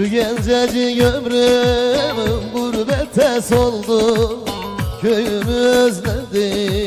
Şu gencecik ömrüm gurbette soldu Köyümü özledim,